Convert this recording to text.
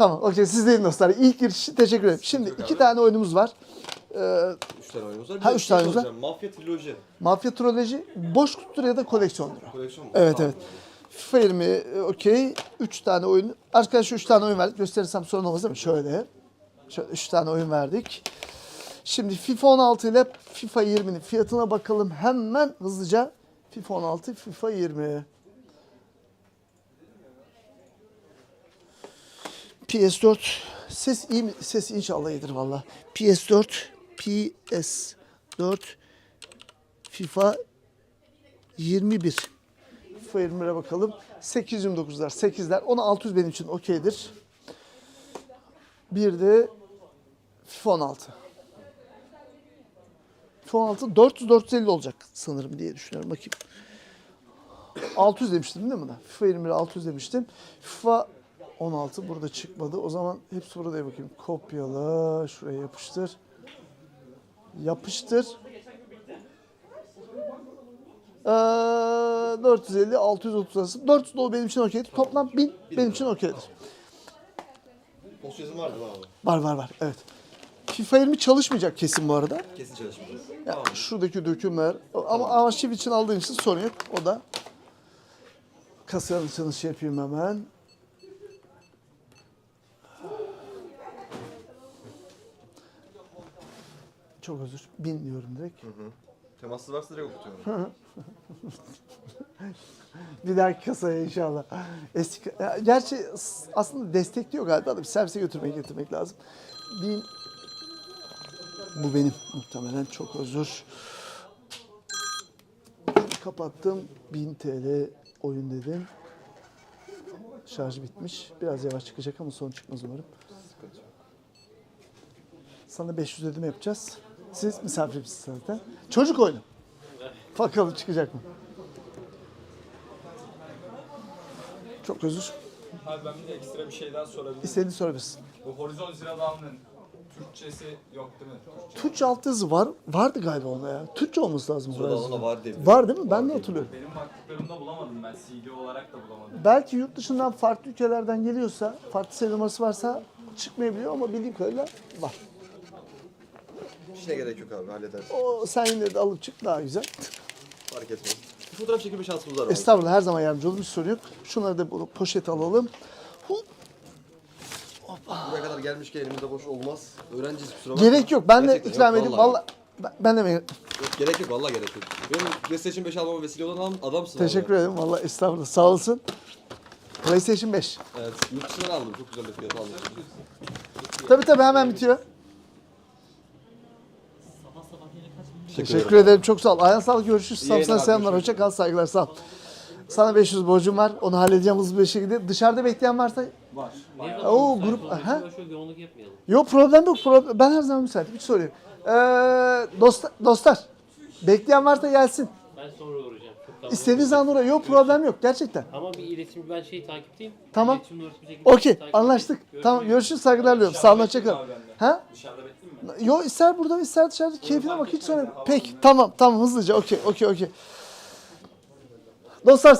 Tamam okey sizdeyim dostlar. İlk giriş için teşekkür ederim. Şimdi iki tane oyunumuz var. Ee, Üç tane oyunumuz var. Bir Ha, de üç şey tane oyunumuz var. soracağım. Mafya Triloji. Mafya Troloji boş kutudur ya da koleksiyondur. Koleksiyon mu? Evet Tamam. evet. FIFA 20 e, okey. 3 tane oyun. Arkadaşlar 3 tane oyun verdik. Gösterirsem sorun olmaz değil mi? Şöyle. Şöyle 3 tane oyun verdik. Şimdi FIFA 16 ile FIFA 20'nin fiyatına bakalım hemen hızlıca. FIFA 16, FIFA 20. PS4 ses iyi mi? Ses inşallah iyidir valla. PS4 PS4 FIFA 21. FIFA 20'lere bakalım. 829'lar, 8'ler. Ona 600 benim için okeydir. Bir de FIFA 16. FIFA 16 400-450 olacak sanırım diye düşünüyorum. Bakayım. 600 demiştim değil mi buna? FIFA 21 600 demiştim. FIFA 16 burada çıkmadı. O zaman hepsi burada bakayım. Kopyala. Şuraya yapıştır. Yapıştır. Ee, 450, 630 arası. 400 dolu benim için okeydir. Toplam 1000 benim için okeydir. Post vardı abi? Var var var. Evet. FIFA 20 çalışmayacak kesin bu arada. Kesin çalışmayacağız. Ya, şuradaki dökümler ama arşiv için aldığım için sorun yok. O da kasaya açılışı yapayım hemen. Çok özür. Bin diyorum direkt. Temaslı varsa direkt okutuyorum. Bir dahaki kasaya inşallah. Eski, gerçi aslında destekliyor galiba da bir servise götürmek getirmek lazım. Bin, bu benim muhtemelen çok özür. Kapattım. 1000 TL oyun dedim. Şarj bitmiş. Biraz yavaş çıkacak ama son çıkmaz umarım. Sana 500 ödeme yapacağız. Siz misafirimsiniz zaten. Çocuk oyunu. Bakalım çıkacak mı? Çok özür. Abi ben bir de ekstra bir şey daha sorabilirim. İstediğini sorabilirsin. Bu Horizon Zero Dawn'ın Türkçesi yok değil mi? Türkçe. Türkçe altyazı var. Vardı galiba onda ya. Türkçe olması lazım. Burada Horizon'da. ona var diye. Var değil mi? Ben de hatırlıyorum. Benim baktıklarımda bulamadım ben. CD olarak da bulamadım. Belki yurt dışından farklı ülkelerden geliyorsa, farklı seri numarası varsa çıkmayabiliyor ama bildiğim kadarıyla var. İşine gerek yok abi hallederiz. O sen yine de alıp çık daha güzel. Fark etmez. Bir fotoğraf çekilme şansımız var abi. Estağfurullah her zaman yardımcı oluruz. Sorun yok. Şunları da bu poşet alalım. Hu- Buraya kadar gelmişken elimizde boş olmaz. Öğrenciyiz kusura bakma. Gerek yok. Ben de Gerçekten ikram yok, edeyim. vallahi. Valla ben- de mi? Yok, gerek yok vallahi gerek yok. Benim PlayStation 5 almama vesile olan adam, adamsın Teşekkür abi. ederim. Valla estağfurullah. Sağ olasın. PlayStation 5. Evet yurt dışından aldım çok güzel bir fiyat aldım. Tabii tabii hemen bitiyor. Teşekkür, Teşekkür ederim. Çok sağ ol. Ayağına sağlık. Görüşürüz. Samsun'a selamlar. Hoşça kal. Saygılar. Sağ ol. Sana 500 borcum var. Onu halledeceğim hızlı bir şekilde. Dışarıda bekleyen varsa Var. Oo, grup- yapmayalım. Yok problem yok. Problem. Ben her zaman müsaitim. Hiç sorun yok. Ee, dost, dostlar. Bekleyen varsa gelsin. Ben sonra uğrayacağım. Tamam. İstediğiniz zaman oraya. Yok problem yok. Gerçekten. Ama bir iletişim ben şeyi takipteyim. Tamam. İletişim numarası bir şekilde Okey. takip Anlaştık. edeyim. Tamam. Görüşürüz. Saygılar diliyorum. Sağ olun. Hoşça kalın. Ha? Dışarıda bekleyeyim mi? Yo ister burada ister dışarıda. Keyfine bak. Hiç sorun yok. Peki. Tamam. Tamam. Hızlıca. Okey. Okey. Okey. Dostlar